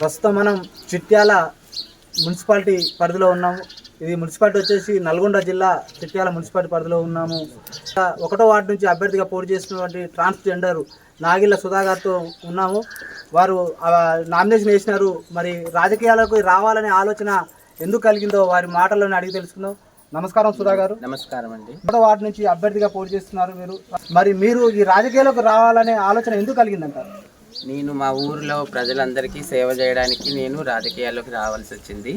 ప్రస్తుతం మనం చిట్యాల మున్సిపాలిటీ పరిధిలో ఉన్నాము. ఇది మున్సిపాలిటీ వచ్చేసి నల్గొండ జిల్లా చిట్యాల మున్సిపాలిటీ పరిధిలో ఉన్నాము. ఒకటో వార్డు నుంచి అభ్యర్థిగా పోటీ చేస్తున్నటువంటి ట్రాన్స్జెండర్ నాగిళ్ళ సుధా గారితో ఉన్నాము. వారు నామినేషన్ వేసినారు. మరి రాజకీయాలకు రావాలనే ఆలోచన ఎందుకు కలిగిందో వారి మాటల్లోనే అడిగి తెలుసుకుందాం. నమస్కారం సుధా గారు. నమస్కారం అండి. ఒకటో వార్డు నుంచి అభ్యర్థిగా పోటీ చేస్తున్నారు మీరు. మరి మీరు ఈ రాజకీయాలకు రావాలనే ఆలోచన ఎందుకు కలిగిందంటారు? నేను మా ఊరిలో ప్రజలందరికీ సేవ చేయడానికి నేను రాజకీయాల్లోకి రావాల్సి వచ్చింది.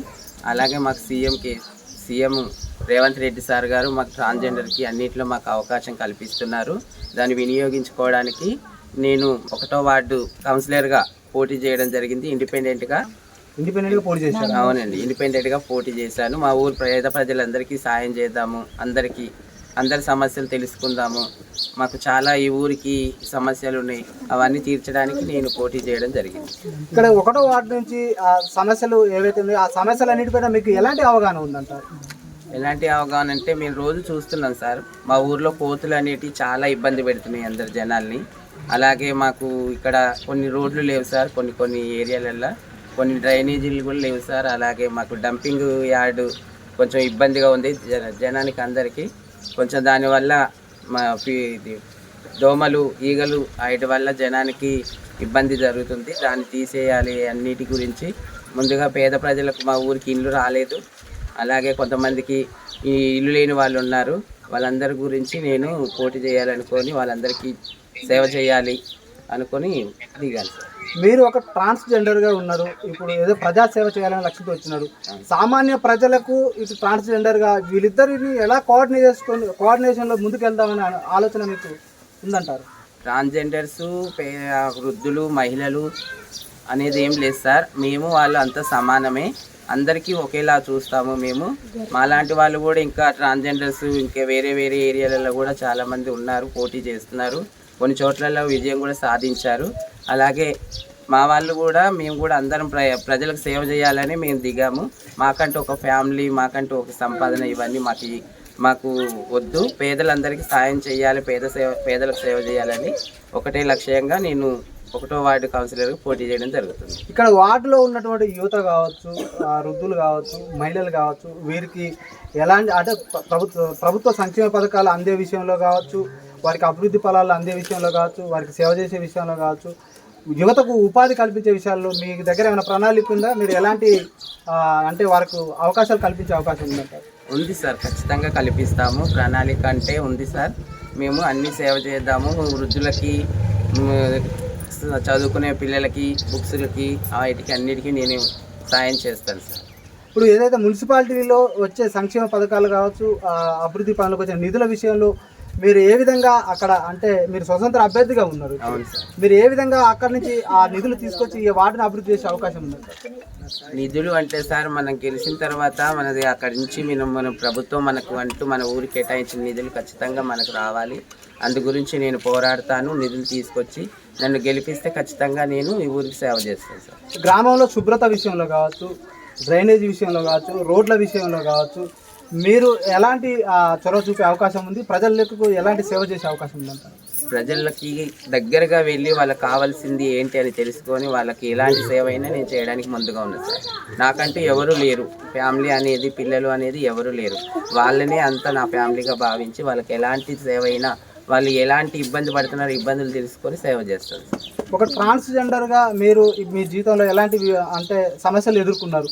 అలాగే మాకు సీఎంకి సీఎం రేవంత్ రెడ్డి సార్ గారు మాకు ట్రాన్స్జెండర్కి అన్నింటిలో మాకు అవకాశం కల్పిస్తున్నారు. దాన్ని వినియోగించుకోవడానికి నేను ఒకటో వార్డు కౌన్సిలర్గా పోటీ చేయడం జరిగింది. ఇండిపెండెంట్గా ఇండిపెండెంట్గా పోటీ చేశారు? అవునండి. ఇండిపెండెంట్గా పోటీ చేశాను. మా ఊరు పేద ప్రజలందరికీ సాయం చేద్దాము. అందరికీ అందరి సమస్యలు తెలుసుకుందాము. మాకు చాలా ఈ ఊరికి సమస్యలు ఉన్నాయి. అవన్నీ తీర్చడానికి నేను పోటీ చేయడం జరిగింది. ఇక్కడ ఒకటో వార్డు నుంచి ఆ సమస్యలు ఏవైతే ఉన్నాయో ఆ సమస్యలన్నిటిపైన మీకు ఎలాంటి అవగాహన ఉందంటారు? ఎలాంటి అవగాహన అంటే మేము రోజు చూస్తున్నాం సార్. మా ఊర్లో కోతులు అనేటివి చాలా ఇబ్బంది పెడుతున్నాయి అందరు జనాల్ని. అలాగే మాకు ఇక్కడ కొన్ని రోడ్లు లేవు సార్ కొన్ని కొన్ని ఏరియాలల్లో. కొన్ని డ్రైనేజీలు కూడా లేవు సార్. అలాగే మాకు డంపింగ్ యార్డు కొంచెం ఇబ్బందిగా ఉంది జన జనానికి అందరికీ. కొంచెం దానివల్ల మా ఇది దోమలు ఈగలు వాటి వల్ల జనానికి ఇబ్బంది జరుగుతుంది. దాన్ని తీసేయాలి అన్నిటి గురించి. ముందుగా పేద ప్రజలకు మా ఊరికి ఇల్లు రాలేదు. అలాగే కొంతమందికి ఈ ఇల్లు లేని వాళ్ళు ఉన్నారు. వాళ్ళందరి గురించి నేను పోటీ చేయాలనుకొని వాళ్ళందరికీ సేవ చేయాలి. అనుకొని సార్ మీరు ఒక ట్రాన్స్జెండర్గా ఉన్నారు ఇప్పుడు ఏదో ప్రజాసేవ చేయాలని లక్ష్యంతో వచ్చినారు. సామాన్య ప్రజలకు ఇటు ట్రాన్స్జెండర్గా వీళ్ళిద్దరిని ఎలా కోఆర్డినేట్ చేసుకొని కోఆర్డినేషన్లో ముందుకు వెళ్దామనే ఆలోచన మీకు ఉందంటారు? ట్రాన్స్జెండర్స్ వృద్ధులు మహిళలు అనేది ఏం లేదు సార్. మేము వాళ్ళు అంతా సమానమే. అందరికీ ఒకేలా చూస్తాము మేము. మాలాంటి వాళ్ళు కూడా ఇంకా ట్రాన్స్జెండర్స్ ఇంకా వేరే వేరే ఏరియాలలో కూడా చాలామంది ఉన్నారు పోటీ చేస్తున్నారు. కొన్ని చోట్లలో విజయం కూడా సాధించారు. అలాగే మా వాళ్ళు కూడా మేము కూడా అందరం ప్ర ప్రజలకు సేవ చేయాలని మేము దిగాము. మాకంటూ ఒక ఫ్యామిలీ మాకంటూ ఒక సంపాదన ఇవన్నీ మాకు మాకు వద్దు. పేదలందరికీ సాయం చేయాలి పేద సేవ పేదలకు సేవ చేయాలని ఒకటే లక్ష్యంగా నేను ఒకటో వార్డు కౌన్సిలర్గా పోటీ చేయడం జరుగుతుంది. ఇక్కడ వార్డులో ఉన్నటువంటి యువత కావచ్చు వృద్ధులు కావచ్చు మహిళలు కావచ్చు వీరికి ఎలాంటి అంటే ప్రభుత్వ ప్రభుత్వ సంక్షేమ పథకాలు అందే విషయంలో కావచ్చు వారికి అభివృద్ధి ఫలాలు అందే విషయంలో కావచ్చు వారికి సేవ చేసే విషయంలో కావచ్చు యువతకు ఉపాధి కల్పించే విషయాల్లో మీ దగ్గర ఏమైనా ప్రణాళిక ఉందా? మీరు ఎలాంటి అంటే వారికి అవకాశాలు కల్పించే అవకాశం ఉందంటారు? ఉంది సార్ ఖచ్చితంగా కల్పిస్తాము. ప్రణాళిక అంటే ఉంది సార్. మేము అన్ని సేవ చేద్దాము. వృద్ధులకి చదువుకునే పిల్లలకి బుక్స్లకి వాటికి అన్నిటికీ నేను సాయం చేస్తాను సార్. ఇప్పుడు ఏదైతే మున్సిపాలిటీలో వచ్చే సంక్షేమ పథకాలు కావచ్చు అభివృద్ధి పనులకు వచ్చే నిధుల విషయంలో మీరు ఏ విధంగా అక్కడ అంటే మీరు స్వతంత్ర అభ్యర్థిగా ఉన్నారు. అవును సార్. మీరు ఏ విధంగా అక్కడి నుంచి ఆ నిధులు తీసుకొచ్చి ఈ వార్డుని అభివృద్ధి చేసే అవకాశం ఉందంటారు నిధులు అంటే సార్ మనం గెలిచిన తర్వాత మనది అక్కడి నుంచి మనం మన ప్రభుత్వం మనకు అంటూ మన ఊరికి కేటాయించిన నిధులు ఖచ్చితంగా మనకు రావాలి. అందు గురించి నేను పోరాడతాను నిధులు తీసుకొచ్చి నన్ను గెలిపిస్తే ఖచ్చితంగా నేను ఈ ఊరికి సేవ చేస్తాను సార్. గ్రామంలో శుభ్రత విషయంలో కావచ్చు డ్రైనేజ్ విషయంలో కావచ్చు రోడ్ల విషయంలో కావచ్చు మీరు ఎలాంటి చొరవ చూపే అవకాశం ఉంది? ప్రజలకు ఎలాంటి సేవ చేసే అవకాశం ఉందంటారు ప్రజలకి దగ్గరగా వెళ్ళి వాళ్ళకి కావాల్సింది ఏంటి అని తెలుసుకొని వాళ్ళకి ఎలాంటి సేవ అయినా నేను చేయడానికి ముందుగా ఉన్నాను సార్. నాకంటూ ఎవరు లేరు. ఫ్యామిలీ అనేది పిల్లలు అనేది ఎవరు లేరు. వాళ్ళనే అంతా నా ఫ్యామిలీగా భావించి వాళ్ళకి ఎలాంటి సేవ అయినా వాళ్ళు ఎలాంటి ఇబ్బంది పడుతున్నారో ఇబ్బందులు తెలుసుకొని సేవ చేస్తాను సార్. ఒక ట్రాన్స్జెండర్గా మీరు మీ జీవితంలో ఎలాంటి అంటే సమస్యలు ఎదుర్కొన్నారు?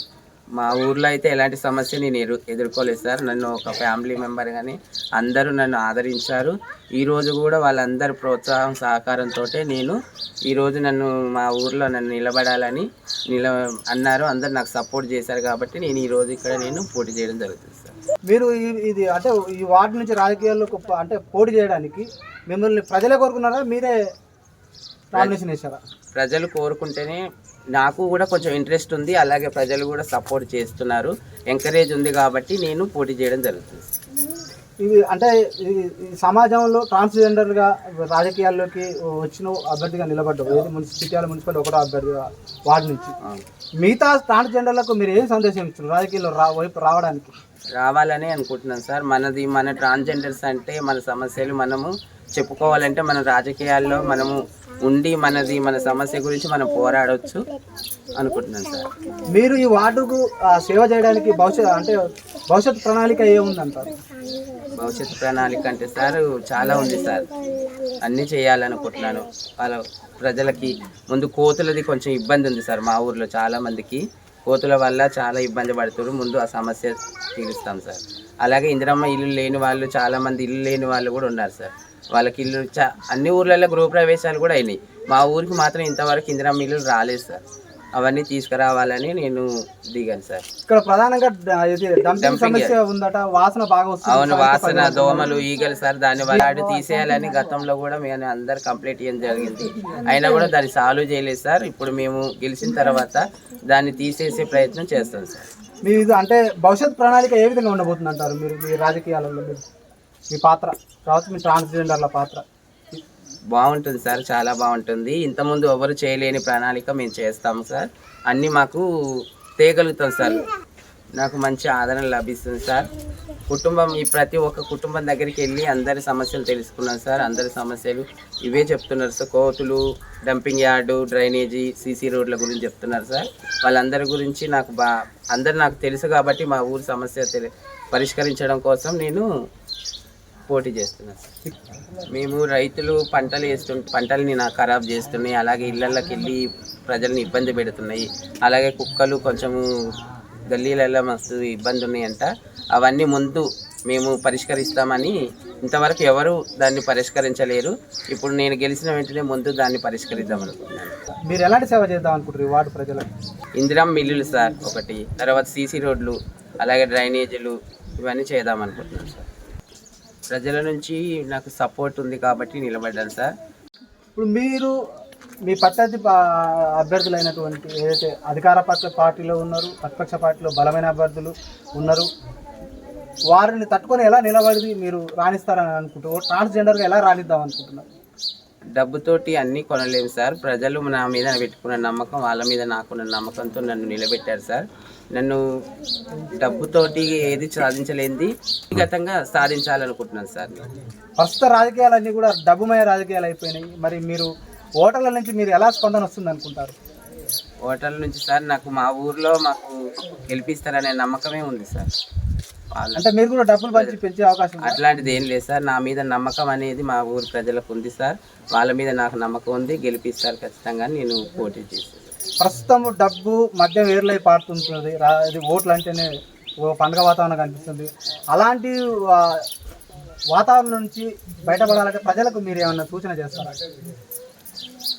మా ఊర్లో అయితే ఎలాంటి సమస్య నేను ఎదు ఎదుర్కోలేదు సార్. నన్ను ఒక ఫ్యామిలీ మెంబర్ కానీ అందరూ నన్ను ఆదరించారు. ఈరోజు కూడా వాళ్ళందరి ప్రోత్సాహం సహకారంతో నేను ఈరోజు నన్ను మా ఊర్లో నన్ను నిలబడాలని నిల అన్నారు. అందరు నాకు సపోర్ట్ చేశారు కాబట్టి నేను ఈ రోజు ఇక్కడ నేను పోటీ చేయడం జరుగుతుంది సార్. మీరు ఇది అంటే ఈ వార్డు నుంచి రాజకీయాల్లో అంటే పోటీ చేయడానికి మిమ్మల్ని ప్రజలే కోరుకున్నారా? మీరే నామినేషన్ వేశారా? ప్రజలు కోరుకుంటేనే నాకు కూడా కొంచెం ఇంట్రెస్ట్ ఉంది. అలాగే ప్రజలు కూడా సపోర్ట్ చేస్తున్నారు. ఎంకరేజ్ ఉంది కాబట్టి నేను పోటీ చేయడం జరుగుతుంది. ఇది అంటే సమాజంలో ట్రాన్స్జెండర్గా రాజకీయాల్లోకి వచ్చిన అభ్యర్థిగా నిలబడ్డావు. ఏది మున్సిపాలిటీ మున్సిపాలిటీ ఒకటో అభ్యర్థిగా వార్డు నుంచి. మిగతా ట్రాన్స్జెండర్లకు మీరు ఏం సందేశం ఇచ్చారు రాజకీయాల్లో రా వైపు రావడానికి. రావాలని అనుకుంటున్నాను సార్. మనది మన ట్రాన్స్జెండర్స్ అంటే మన సమస్యలు మనము చెప్పుకోవాలంటే మన రాజకీయాల్లో మనము ఉండి మనది మన సమస్య గురించి మనం పోరాడవచ్చు అనుకుంటున్నాను సార్. మీరు ఈ వార్డుకు సేవ చేయడానికి భవిష్యత్ అంటే భవిష్యత్ ప్రణాళిక ఏముందంటారు భవిష్యత్తు ప్రణాళిక అంటే సార్ చాలా ఉంది సార్. అన్నీ చేయాలనుకుంటున్నాను. వాళ్ళ ప్రజలకి ముందు కోతులది కొంచెం ఇబ్బంది ఉంది సార్ మా ఊర్లో చాలా మందికి. కోతుల వల్ల చాలా ఇబ్బంది పడుతున్నారు ముందు ఆ సమస్య తీరుస్తాం సార్. అలాగే ఇందిరమ్మ ఇల్లు లేని వాళ్ళు చాలా మంది ఇల్లు లేని వాళ్ళు కూడా ఉన్నారు సార్. వాళ్ళకి ఇల్లు అన్ని ఊర్లలో గృహ ప్రవేశాలు కూడా అయినాయి. మా ఊరికి మాత్రం ఇంతవరకు ఇందిరమ్మ ఇల్లు రాలేదు సార్. అవన్నీ తీసుకురావాలని నేను దిగాను సార్. ఇక్కడ ప్రధానంగా సమస్య ఉందట వాసన బాగా అవును వాసన దోమలు ఈగలు సార్ దాన్ని వాడి తీసేయాలని గతంలో కూడా మేము అందరు కంప్లీట్ చేయడం జరిగింది. అయినా కూడా దాన్ని సాల్వ్ చేయలేదు సార్. ఇప్పుడు మేము గెలిచిన తర్వాత దాన్ని తీసేసే ప్రయత్నం చేస్తాం సార్. మీ ఇది అంటే భవిష్యత్ ప్రణాళిక ఏ విధంగా ఉండబోతుంది అంటారు మీరు మీ రాజకీయాలలో? మీరు మీ పాత్ర కావచ్చు మీ ట్రాన్స్జెండర్ల పాత్ర. బాగుంటుంది సార్ చాలా బాగుంటుంది. ఇంతకుముందు ఎవరు చేయలేని ప్రణాళిక మేము చేస్తాము సార్. అన్నీ మాకు తేగలుగుతాం సార్. నాకు మంచి ఆదరణ లభిస్తుంది సార్. కుటుంబం ఈ ప్రతి ఒక్క కుటుంబం దగ్గరికి వెళ్ళి అందరి సమస్యలు తెలుసుకున్నాం సార్. అందరి సమస్యలు ఇవే చెప్తున్నారు సార్. కోతులు డంపింగ్ యార్డు డ్రైనేజీ సీసీ రోడ్ల గురించి చెప్తున్నారు సార్. వాళ్ళందరి గురించి నాకు బా అందరు నాకు తెలుసు కాబట్టి మా ఊరి సమస్య తెలి- పరిష్కరించడం కోసం నేను పోటీ చేస్తున్నాను సార్ మేము రైతులు పంటలు వేస్తు పంటల్ని నాకు ఖరాబ్ చేస్తున్నాయి. అలాగే ఇళ్ళకి వెళ్ళి ప్రజల్ని ఇబ్బంది పెడుతున్నాయి. అలాగే కుక్కలు కొంచెము గల్లీలలో మస్తు ఇబ్బంది ఉన్నాయంట. అవన్నీ ముందు మేము పరిష్కరిస్తామని ఇంతవరకు ఎవరు దాన్ని పరిష్కరించలేరు. ఇప్పుడు నేను గెలిచిన వెంటనే ముందు దాన్ని పరిష్కరిద్దాం అనుకుంటున్నాను. మీరు ఎలాంటి సేవ చేద్దాం అనుకుంటారు ఈ వార్డు ప్రజలకు? ఇందిరం మిల్లులు సార్ ఒకటి తర్వాత సీసీ రోడ్లు అలాగే డ్రైనేజీలు ఇవన్నీ చేద్దాం అనుకుంటున్నాను సార్. ప్రజల నుంచి నాకు సపోర్ట్ ఉంది కాబట్టి నిలబడ్డాను సార్. ఇప్పుడు మీరు మీ ప్రత్యర్థి పా- అభ్యర్థులైనటువంటి ఏదైతే అధికార పక్ష పార్టీలో ఉన్నారు ప్రతిపక్ష పార్టీలో బలమైన అభ్యర్థులు ఉన్నారు వారిని తట్టుకొని ఎలా నిలబడి మీరు రాణిస్తారని అనుకుంటారు ట్రాన్స్జెండర్గా ఎలా రాణిద్దాం అనుకుంటున్నారు? డబ్బుతోటి అన్నీ కొనలేము సార్. ప్రజలు నా మీద పెట్టుకున్న నమ్మకం వాళ్ళ మీద నాకున్న నమ్మకంతో నన్ను నిలబెట్టారు సార్. నన్ను డబ్బుతోటి ఏది సాధించలేనిది వ్యక్తిగతంగా సాధించాలనుకుంటున్నాను సార్. ప్రస్తుత రాజకీయాలన్నీ కూడా డబ్బుమయ రాజకీయాలు అయిపోయినాయి. మరి మీరు ఓటర్ల నుంచి మీరు ఎలా స్పందన వస్తుంది అనుకుంటారు? హోటల్ నుంచి సార్ నాకు మా ఊర్లో మాకు గెలిపిస్తారనే నమ్మకమే ఉంది సార్. అంటే మీరు కూడా డబ్బులు పంచి పెంచే అవకాశం? అట్లాంటిది ఏం లేదు సార్. నా మీద నమ్మకం అనేది మా ఊరు ప్రజలకు ఉంది సార్. వాళ్ళ మీద నాకు నమ్మకం ఉంది. గెలిపిస్తారు ఖచ్చితంగా నేను పోటీ చేస్తాను. ప్రస్తుతం డబ్బు మద్యం వేర్లై పారుతుంటుంది. రా- ఇది ఓట్లు అంటేనే ఓ పండుగ వాతావరణం కనిపిస్తుంది. అలాంటి వాతావరణం నుంచి బయటపడాలంటే ప్రజలకు మీరు ఏమన్నా సూచన చేస్తారా?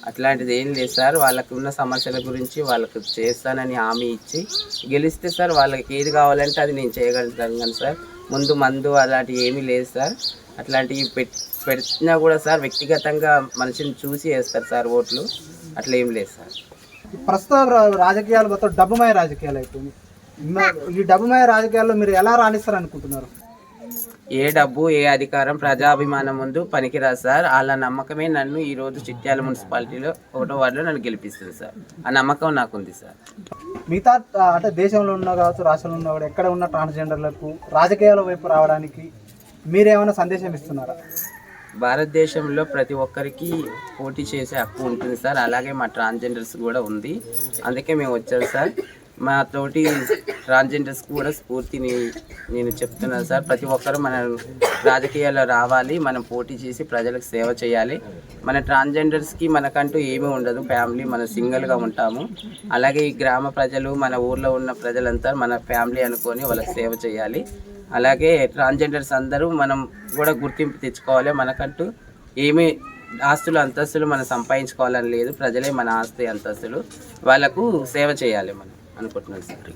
అట్లాంటిది ఏం లేదు సార్. వాళ్ళకు ఉన్న సమస్యల గురించి వాళ్ళకు చేస్తానని హామీ ఇచ్చి గెలిస్తే సార్ వాళ్ళకి ఏది కావాలంటే అది నేను చేయగలుగుతాను కానీ సార్. ముందు మందు అలాంటివి ఏమీ లేదు సార్. అట్లాంటివి పెట్టినా కూడా సార్ వ్యక్తిగతంగా మనిషిని చూసి వేస్తారు సార్ ఓట్లు. అట్లా ఏం లేదు సార్. ప్రస్తుత రాజకీయాలు మొత్తం డబ్బుమయ రాజకీయాలు అయిపోయింది. ఈ డబ్బుమయ రాజకీయాల్లో మీరు ఎలా రాణిస్తారు అనుకుంటున్నారు ఏ డబ్బు ఏ అధికారం ప్రజాభిమానం ముందు పనికిరాదు సార్. వాళ్ళ నమ్మకమే నన్ను ఈ రోజు చిట్యాల మున్సిపాలిటీలో ఒకటో వార్డులో నన్ను గెలిపిస్తుంది సార్. ఆ నమ్మకం నాకు ఉంది సార్. మిగతా అంటే దేశంలో ఉన్న కావచ్చు రాష్ట్రంలో ఉన్న కూడా ఎక్కడ ఉన్న ట్రాన్స్జెండర్లకు రాజకీయాల వైపు రావడానికి మీరేమైనా సందేశం ఇస్తున్నారా? భారతదేశంలో ప్రతి ఒక్కరికి పోటీ చేసే హక్కు ఉంటుంది సార్. అలాగే మా ట్రాన్స్జెండర్స్ కూడా ఉంది. అందుకే మేము వచ్చాం సార్. మా తోటి ట్రాన్స్జెండర్స్ కూడా స్ఫూర్తిని నేను చెప్తున్నాను సార్. ప్రతి ఒక్కరు మన రాజకీయాల్లో రావాలి. మనం పోటీ చేసి ప్రజలకు సేవ చేయాలి. మన ట్రాన్స్జెండర్స్కి మనకంటూ ఏమీ ఉండదు. ఫ్యామిలీ మనం సింగిల్గా ఉంటాము. అలాగే ఈ గ్రామ ప్రజలు మన ఊర్లో ఉన్న ప్రజలంతా మన ఫ్యామిలీ అనుకొని వాళ్ళకి సేవ చేయాలి. అలాగే ట్రాన్స్జెండర్స్ అందరూ మనం కూడా గుర్తింపు తెచ్చుకోవాలి. మనకంటూ ఏమీ ఆస్తులు అంతస్తులు మనం సంపాదించుకోవాలని లేదు. ప్రజలే మన ఆస్తి అంతస్తులు. వాళ్ళకు సేవ చేయాలి మనం. అనుకుంటున్నాను సార్.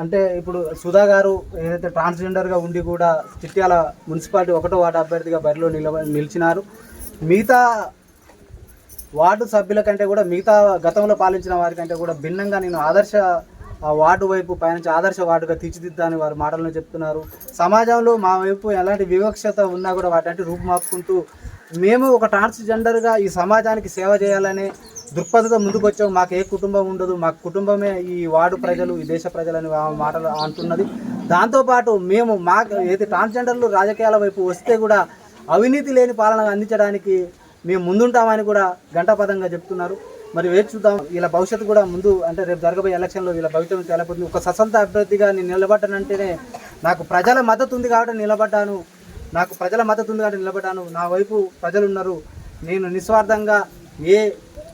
అంటే ఇప్పుడు సుధా గారు ఏదైతే ట్రాన్స్జెండర్గా ఉండి కూడా చిట్యాల మున్సిపాలిటీ ఒకటో వార్డు అభ్యర్థిగా బరిలో నిలవ నిలిచినారు. మిగతా వార్డు సభ్యుల కంటే కూడా మిగతా గతంలో పాలించిన వారి కంటే కూడా భిన్నంగా నేను ఆదర్శ వార్డు వైపు పయనించి ఆదర్శ వార్డుగా తీర్చిదిద్దాని వారి మాటలను చెప్తున్నారు. సమాజంలో మా వైపు ఎలాంటి వివక్షత ఉన్నా కూడా వాటి రూపుమాపుకుంటూ మేము ఒక ట్రాన్స్జెండర్గా ఈ సమాజానికి సేవ చేయాలనే దృక్పథంతో ముందుకు వచ్చాము. మాకు ఏ కుటుంబం ఉండదు. మా కుటుంబమే ఈ వార్డు ప్రజలు ఈ దేశ ప్రజలని మాటలు అంటున్నది. దాంతోపాటు మేము మా ఏది ట్రాన్స్జెండర్లు రాజకీయాల వైపు వస్తే కూడా అవినీతి లేని పాలన అందించడానికి మేము ముందుంటామని కూడా ఘంటాపదంగా చెప్తున్నారు. మరి వేచి చూద్దాం. వీళ్ళ భవిష్యత్తు కూడా ముందు అంటే రేపు జరగబోయే ఎలక్షన్లో వీళ్ళ భవిష్యత్తు తెలపడుతుంది ఒక స్వతంత్ర అభ్యర్థిగా నేను నిలబడ్డానంటేనే నాకు ప్రజల మద్దతు ఉంది కాబట్టి నిలబడ్డాను. నాకు ప్రజల మద్దతు ఉంది కాబట్టి నిలబడ్డాను. నా వైపు ప్రజలు ఉన్నారు నేను నిస్వార్థంగా ఏ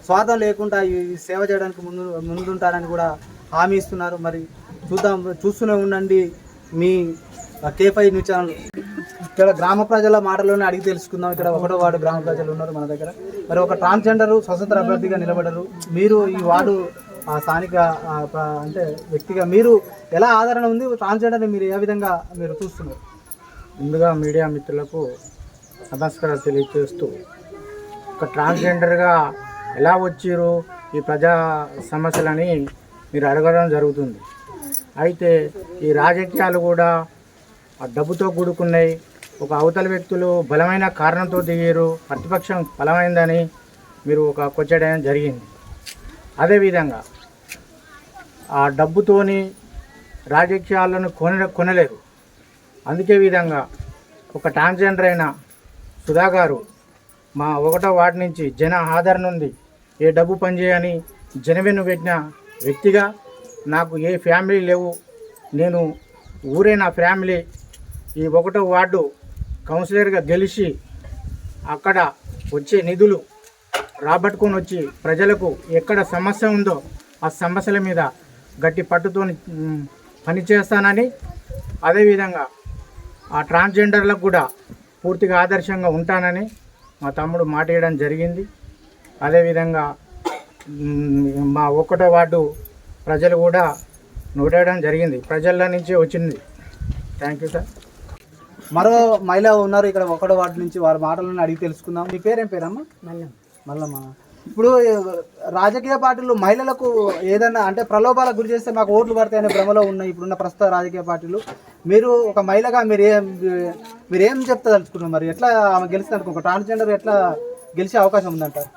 స్వార్థం లేకుండా ఈ సేవ చేయడానికి ముందు ముందుంటారని కూడా హామీ ఇస్తున్నారు. మరి చూద్దాం చూస్తూనే ఉండండి మీ కేఫై న్యూ న్యూస్ ఛానల్. ఇక్కడ గ్రామ ప్రజల మాటలోనే అడిగి తెలుసుకుందాం. ఇక్కడ ఒకటో వార్డు గ్రామ ప్రజలు ఉన్నారు మన దగ్గర. మరి ఒక ట్రాన్స్జెండర్ స్వతంత్ర అభ్యర్థిగా నిలబడరు. మీరు ఈ వార్డు ఆ స్థానిక అంటే వ్యక్తిగా మీరు ఎలా ఆదరణ ఉంది? ట్రాన్స్జెండర్ని మీరు ఏ విధంగా మీరు చూస్తున్నారు? ముందుగా మీడియా మిత్రులకు నమస్కారాలు తెలియజేస్తూ ఒక ట్రాన్స్జెండర్గా ఎలా వచ్చారు ఈ ప్రజా సమస్యలని మీరు అడగడం జరుగుతుంది. అయితే ఈ రాజకీయాలు కూడా ఆ డబ్బుతో కూడుకున్నాయి. ఒక అవతల వ్యక్తులు బలమైన కారణంతో దిగారు. ప్రతిపక్షం బలమైందని మీరు ఒక కొచ్చడం జరిగింది. అదేవిధంగా ఆ డబ్బుతోని రాజకీయాలను కొన కొనలేరు. అందుకే విధంగా ఒక ట్రాన్స్జెండర్ అయిన సుధా గారు మా ఒకటో వార్డు నుంచి జన ఆదరణ ఉంది. ఏ డబ్బు పనిచేయని జనవెన్ను పెట్టిన వ్యక్తిగా నాకు ఏ ఫ్యామిలీ లేవు. నేను ఊరే నా ఫ్యామిలీ. ఈ ఒకటో వార్డు కౌన్సిలర్గా గెలిచి అక్కడ వచ్చే నిధులు రాబట్టుకొని వచ్చి ప్రజలకు ఎక్కడ సమస్య ఉందో ఆ సమస్యల మీద గట్టి పట్టుతో పనిచేస్తానని అదేవిధంగా ఆ ట్రాన్స్జెండర్లకు కూడా పూర్తిగా ఆదర్శంగా ఉంటానని మా తమ్ముడు మాట ఇవ్వడం జరిగింది. అదేవిధంగా మ్, మా ఒక్కటో వార్డు ప్రజలు కూడా నోటేయడం జరిగింది. ప్రజల నుంచే వచ్చింది. థ్యాంక్ యూ సార్ మరో మహిళ ఉన్నారు ఇక్కడ ఒకటో వార్డు నుంచి. వారి మాటలను అడిగి తెలుసుకుందాం. మీ పేరేం పేరమ్మా? మల్లమ్మ. ఇప్పుడు రాజకీయ పార్టీలు మహిళలకు ఏదైనా అంటే ప్రలోభాలకు గురి చేస్తే మాకు ఓట్లు పడతాయనే భ్రమలో ఉన్నాయి. ఇప్పుడున్న ప్రస్తుత రాజకీయ పార్టీలు. మీరు ఒక మహిళగా మీరు ఏం మీరు ఏం చెప్తా తెలుసుకున్నారు మరి? ఎట్లా ఆమె గెలిస్తే అనుకో ట్రాన్స్జెండర్ ఎట్లా గెలిచే అవకాశం ఉందంటారు?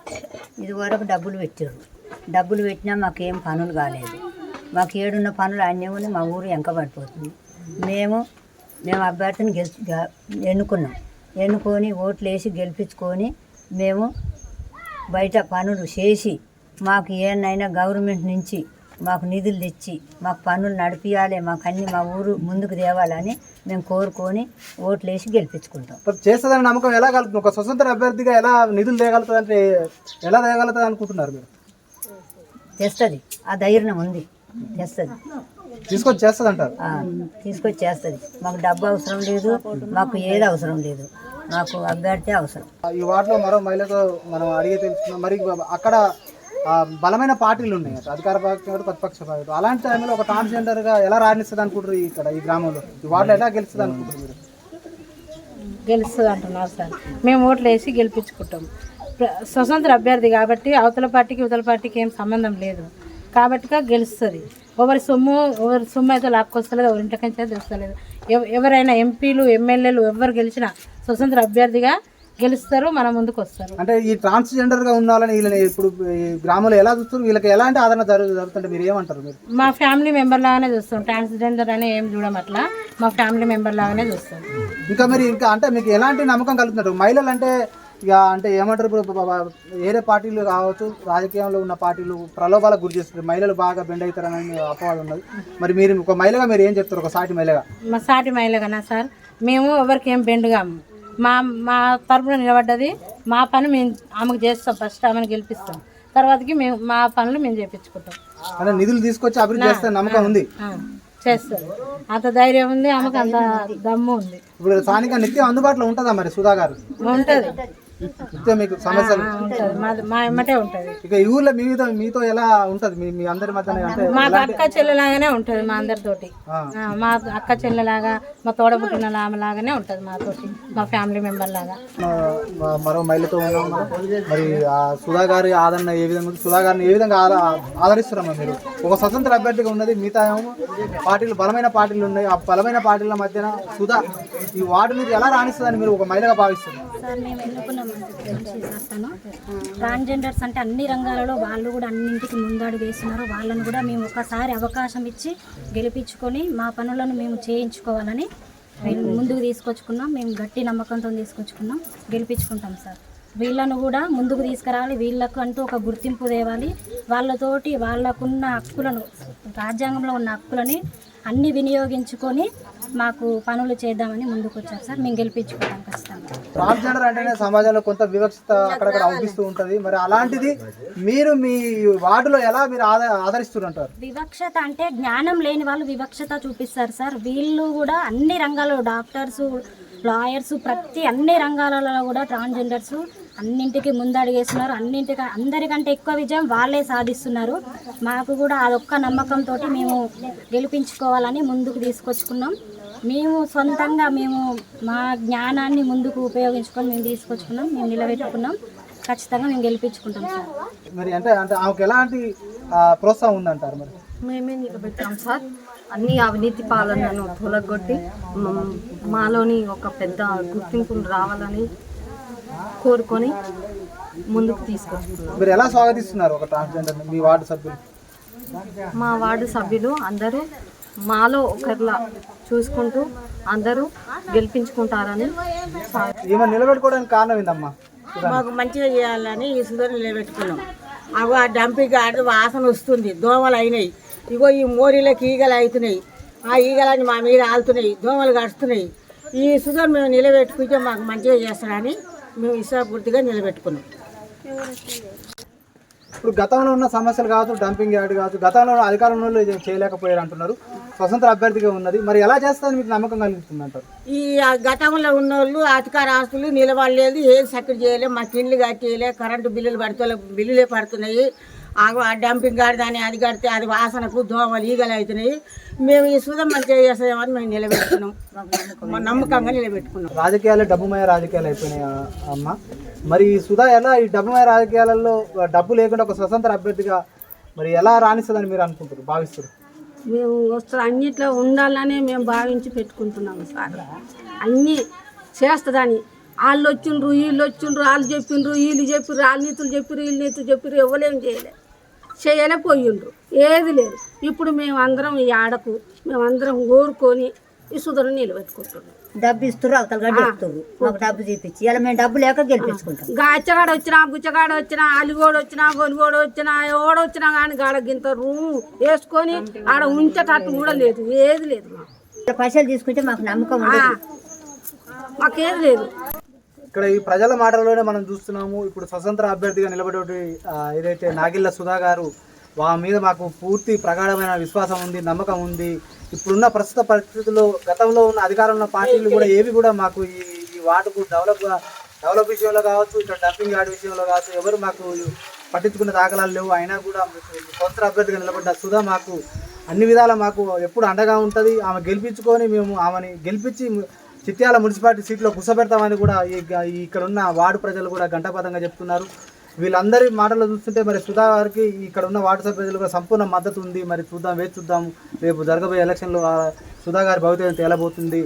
ఇది వరకు డబ్బులు పెట్టారు డబ్బులు పెట్టినా మాకేం పనులు కాలేదు. మాకు ఏడున్న పనులు అన్నీ మా ఊరు వెంకబడిపోతుంది మేము మేము అభ్యర్థిని గెలిచి ఎన్నుకున్నాం. ఎన్నుకొని ఓట్లు వేసి గెలిపించుకొని మేము బయట పనులు చేసి మాకు ఏనైనా గవర్నమెంట్ నుంచి మాకు నిధులు తెచ్చి మాకు పనులు నడిపియాలి మాకు అన్ని మా ఊరు ముందుకు తేవాలని మేము కోరుకొని ఓట్లు వేసి గెలిపించుకుంటాం చేస్తుందని నమ్మకం ఎలా కలుగుతుంది? ఒక స్వతంత్ర అభ్యర్థిగా ఎలా నిధులు తేగలుగుతుంది అంటే ఎలా తేగలుగుతుంది అనుకుంటున్నారు మీరు? తెస్తుంది. ఆ ధైర్యం ఉంది. తెస్తుంది. తీసుకొచ్చి చేస్తుంది అంటారు. తీసుకొచ్చి చేస్తుంది. మాకు డబ్బు అవసరం లేదు మాకు ఏది అవసరం లేదు. మాకు అభ్యర్థి అవసరం. ఈ వార్డులో మరో మహిళతో మనం అడిగే తెలుసుకున్నాం మరి అక్కడ బలమైన పార్టీలు ఉన్నాయి. అటు అధికార పక్షం ఒకటి, ప్రతిపక్ష పార్టీ. అలాంటి టైంలో ఒక ట్రాన్స్జెండర్గా ఎలా రాణిస్తుంది అనుకుంటారు ఇక్కడ ఈ గ్రామంలో? ఈ వార్డులో ఎలా గెలుస్తుంది అనుకుంటారు మీరు? గెలుస్తుంది అంటున్నారు సార్. మేము ఓట్లు వేసి గెలిపించుకుంటాం. స్వతంత్ర అభ్యర్థి కాబట్టి అవతల పార్టీకి ఇవతల పార్టీకి ఏం సంబంధం లేదు. కాబట్టిగా గెలుస్తుంది. ఎవరి సొమ్ము ఎవరి సొమ్ము అయితే లాక్కొస్తలేదు ఎవరి ఇంటికంచే తెస్తలేదు. ఎవరైనా ఎంపీలు ఎమ్మెల్యేలు ఎవరు గెలిచినా స్వతంత్ర అభ్యర్థిగా గెలుస్తారు మన ముందుకు వస్తారు. అంటే ఈ ట్రాన్స్జెండర్గా ఉండాలని వీళ్ళని ఇప్పుడు ఈ గ్రామంలో ఎలా చూస్తారు వీళ్ళకి ఎలాంటి ఆదరణ జరుగు జరుగుతుంటే మీరు ఏమంటారు మీరు? మా ఫ్యామిలీ మెంబర్ లాగానే చూస్తాం. ట్రాన్స్జెండర్ అనే ఏం చూడం అట్లా. మా ఫ్యామిలీ మెంబర్ లాగానే చూస్తాం. ఇంకా మీరు ఇంకా అంటే మీకు ఎలాంటి నమ్మకం కలుగుతున్నారు మహిళలు అంటే ఇక అంటే ఏమంటారు ఇప్పుడు వేరే పార్టీలు కావచ్చు రాజకీయంలో ఉన్న పార్టీలు ప్రలోభాలకు గురి చేస్తారు మహిళలు బాగా బెండ్ అవుతారని అపవాదం ఉన్నది. మరి మీరు ఒక మహిళగా మీరు ఏం చెప్తారు? ఒక సాటి మహిళగా? మా సాటి మహిళగనా సార్? మేము ఎవరికి ఏం బెండుగాము మా మా తరపున నిలబడ్డది. మా పని మేము ఆమెకు చేస్తాం ఫస్ట్ ఆమెను గెలిపిస్తాం. తర్వాతకి మేము మా పనులు మేము చేపించుకుంటాం. నిధులు తీసుకొచ్చి అభివృద్ధి చేస్తే నమ్మకం ఉంది? చేస్తారు. అంత ధైర్యం ఉంది ఆమెకు అంత దమ్ము ఉంది. ఇప్పుడు స్థానిక నిత్యం అందుబాటులో ఉంటుందా మరి సుధా గారు? ఉంటుంది. మీకు సమస్యలు. ఉంటుంది. మా మా ఎమ్మటే ఉంటుంది. ఇక ఈ ఊర్లో మీతో మీతో ఎలా ఉంటది? మీ మీ అందరి మధ్య అంటే మాకు అక్క చెల్లెలాగానే ఉంటుంది మా అందరితోటి. మా అక్క చెల్లెలాగా మా తోడబుట్టిన ఆమె లాగానే ఉంటుంది మాతోటి మా ఫ్యామిలీ మెంబర్ లాగా. మ- మరో మహిళతో ఉన్నాం. మరి ఆ సుధా గారి ఆదరణ ఏ విధంగా? సుధా గారిని ఏ విధంగా ఆద- ఆదరిస్తున్నారమ్మా మీరు? ఒక స్వతంత్ర అభ్యర్థిగా ఉన్నది మిగతా ఏమో పార్టీలు బలమైన పార్టీలు ఉన్నాయి. ఆ బలమైన పార్టీల మధ్యన సుధా ఈ వార్డు మీరు ఎలా రాణిస్తుందని మీరు ఒక మహిళగా భావిస్తున్నారు? సార్ ట్రాన్స్జెండర్స్ అంటే అన్ని రంగాలలో వాళ్ళు కూడా అన్నింటికి ముందడుగు వేస్తున్నారు. వాళ్ళని కూడా మేము ఒకసారి అవకాశం ఇచ్చి గెలిపించుకొని మా పనులను మేము చేయించుకోవాలని మేము ముందుకు తీసుకొచ్చుకున్నాం. మేము గట్టి నమ్మకంతో తీసుకొచ్చుకున్నాం. గెలిపించుకుంటాం సార్. వీళ్ళను కూడా ముందుకు తీసుకురావాలి. వీళ్ళకు అంటూ ఒక గుర్తింపు తేవాలి. వాళ్ళతోటి వాళ్ళకున్న హక్కులను రాజ్యాంగంలో ఉన్న హక్కులని అన్ని వినియోగించుకొని మాకు పనులు చేద్దామని ముందుకు వచ్చారు సార్. మేము గెలిపించుకుంటాం ఖచ్చితంగా. ట్రాన్స్జెండర్ అంటేనే సమాజంలో కొంత వివక్షత అక్కడక్కడ అవుపిస్తూ ఉంటుంది. మరి అలాంటిది మీరు మీ వార్డులో ఎలా మీరు ఆద ఆదరిస్తుంటారు? వివక్షత అంటే జ్ఞానం లేని వాళ్ళు వివక్షత చూపిస్తారు సార్. వీళ్ళు కూడా అన్ని రంగాల్లో డాక్టర్స్ లాయర్స్ ప్రతి అన్ని రంగాలలో కూడా ట్రాన్స్జెండర్స్ అన్నింటికి ముందడుగేస్తున్నారు. అన్నింటికి అందరికంటే ఎక్కువ విజయం వాళ్ళే సాధిస్తున్నారు. మాకు కూడా అదొక్క నమ్మకంతో మేము గెలిపించుకోవాలని ముందుకు తీసుకొచ్చుకున్నాం. మేము సొంతంగా మేము మా జ్ఞానాన్ని ముందుకు ఉపయోగించుకొని మేము తీసుకొచ్చుకున్నాం మేము నిలబెట్టుకున్నాం. ఖచ్చితంగా మేము గెలిపించుకుంటాం సార్. మరి అంటే అంటే ఆమెకు ఎలాంటి ఆ, ప్రోత్సాహం ఉందంటారు మరి? మేమే నిలబెట్టాం సార్. అన్ని అవినీతి పాలనను తొలగొట్టి మాలోని ఒక పెద్ద గుర్తింపులు రావాలని కోరుకొని ముందుకు తీసుకొచ్చుకున్నాం. మీరు ఎలా స్వాగతిస్తున్నారు ఒక ట్రాన్స్జెండర్ మీ వార్డు సభ్యులు? మా వార్డు సభ్యులు అందరూ మాలో ఒకరిలా చూసుకుంటూ అందరూ గెలిపించుకుంటారని ఈమె నిలబెట్టుకోవడానికి కారణం ఏందమ్మా? మాకు మంచిగా చేయాలని ఈ సుధర నిలబెట్టుకున్నాం. అగో ఆ డంపింగ్ ఆడి వాసన వస్తుంది దోమలు అయినాయి. ఇగో ఈ మోరీలకు ఈగలు అవుతున్నాయి. ఆ ఈగలని మా మీద ఆలుతున్నాయి దోమలు కడుతున్నాయి ఈ సుధర్ మేము నిలబెట్టుకుంటే మాకు మంచిగా చేస్తారని మేము ఇష్టపూర్తిగా నిలబెట్టుకున్నాం. ఇప్పుడు గతంలో ఉన్న సమస్యలు కావచ్చు డంపింగ్ యార్డ్ కావచ్చు గతంలో అధికారంలో ఇది చేయలేకపోయారు అంటున్నారు. స్వతంత్ర అభ్యర్థిగా ఉన్నది. మరి ఎలా చేస్తారని మీకు నమ్మకం కలుగుతుంది అంటారు ఈ గతంలో ఉన్న వాళ్ళు అధికార ఆస్తులు నిలబడలేదు ఏది సక్కడి చేయలేదు మాకు ఇండ్లు కట్టేయలే కరెంటు బిల్లులు పడితే బిల్లులే పడుతున్నాయి. ఆగో ఆ డంపింగ్ గాడి దాన్ని అది కడితే అది వాసనకు దోమలు ఈగలు అవుతున్నాయి. మేము ఈ సుధం మంచిగా చేస్తామని మేము నిలబెట్టుకున్నాం. నమ్మకంగా నిలబెట్టుకున్నాం. రాజకీయాలు డబ్బుమయ రాజకీయాలు అయిపోయినాయి అమ్మ. మరి ఈ సుధా ఎలా ఈ డబ్బుమయ రాజకీయాలలో డబ్బు లేకుండా ఒక స్వతంత్ర అభ్యర్థిగా మరి ఎలా రాణిస్తుందని మీరు అనుకుంటారు భావిస్తారు మేము వస్త్ర అన్నిట్లో ఉండాలని మేము భావించి పెట్టుకుంటున్నాము సార్. అన్నీ చేస్తుందని. వాళ్ళు వచ్చిండ్రు వీళ్ళు వచ్చిండ్రు వాళ్ళు చెప్పిండ్రు వీళ్ళు చెప్పిర్రు వాళ్ళ నీతులు చెప్పిర్రు వీళ్ళు నీతులు చెప్పిర్రు ఎవరేం చేయలే. చేయలే పోయిండ్రు ఏది లేదు. ఇప్పుడు మేము అందరం ఈ ఆడకు మేమందరం ఊరుకొని ఈ సుధను నిలబెట్టుకుంటున్నాం డబ్బు ఇస్తారు అవతల మాకు డబ్బు చూపించి ఇలా మేము డబ్బు లేక గెలిపించుకుంటాం. గాచగాడు వచ్చినా గుచ్చగాడు వచ్చినా అలిగోడు వచ్చినా గొలుగోడు వచ్చినా ఎవడు వచ్చినా కానీ గాడ గింత రూమ్ వేసుకొని ఆడ ఉంచేటట్టు కూడా లేదు ఏది లేదు మాకు. పైసలు తీసుకుంటే మాకు నమ్మకం మాకేది లేదు. ఇక్కడ ఈ ప్రజల మాటల్లోనే మనం చూస్తున్నాము. ఇప్పుడు స్వతంత్ర అభ్యర్థిగా నిలబడే ఏదైతే నాగిళ్ళ సుధా గారు వా మీద మాకు పూర్తి ప్రగాఢమైన విశ్వాసం ఉంది నమ్మకం ఉంది. ఇప్పుడున్న ప్రస్తుత పరిస్థితుల్లో గతంలో ఉన్న అధికారంలో ఉన్న పార్టీలు కూడా ఏవి కూడా మాకు ఈ ఈ వార్డుకు డెవలప్ డెవలప్ విషయంలో కావచ్చు ఇక్కడ డంపింగ్ యార్డ్ విషయంలో కావచ్చు ఎవరు మాకు పట్టించుకున్న దాఖలాలు లేవు. అయినా కూడా స్వతంత్ర అభ్యర్థిగా నిలబడ్డ సుధా మాకు అన్ని విధాల మాకు ఎప్పుడు అండగా ఉంటుంది. ఆమె గెలిపించుకొని మేము ఆమెని గెలిపించి చిట్యాల మున్సిపాలిటీ సీట్లో కుసపెడతామని కూడా ఇక్కడ ఉన్న వార్డు ప్రజలు కూడా గంటపదంగా చెప్తున్నారు. వీళ్ళందరి మాటలు చూస్తుంటే మరి సుధా గారికి ఇక్కడ ఉన్న వార్డు సభ్య ప్రజలు కూడా సంపూర్ణ మద్దతు ఉంది. మరి చూద్దాం వేచి చూద్దాం. రేపు జరగబోయే ఎలక్షన్లో సుధా గారి భవితవ్యం తేలబోతుంది.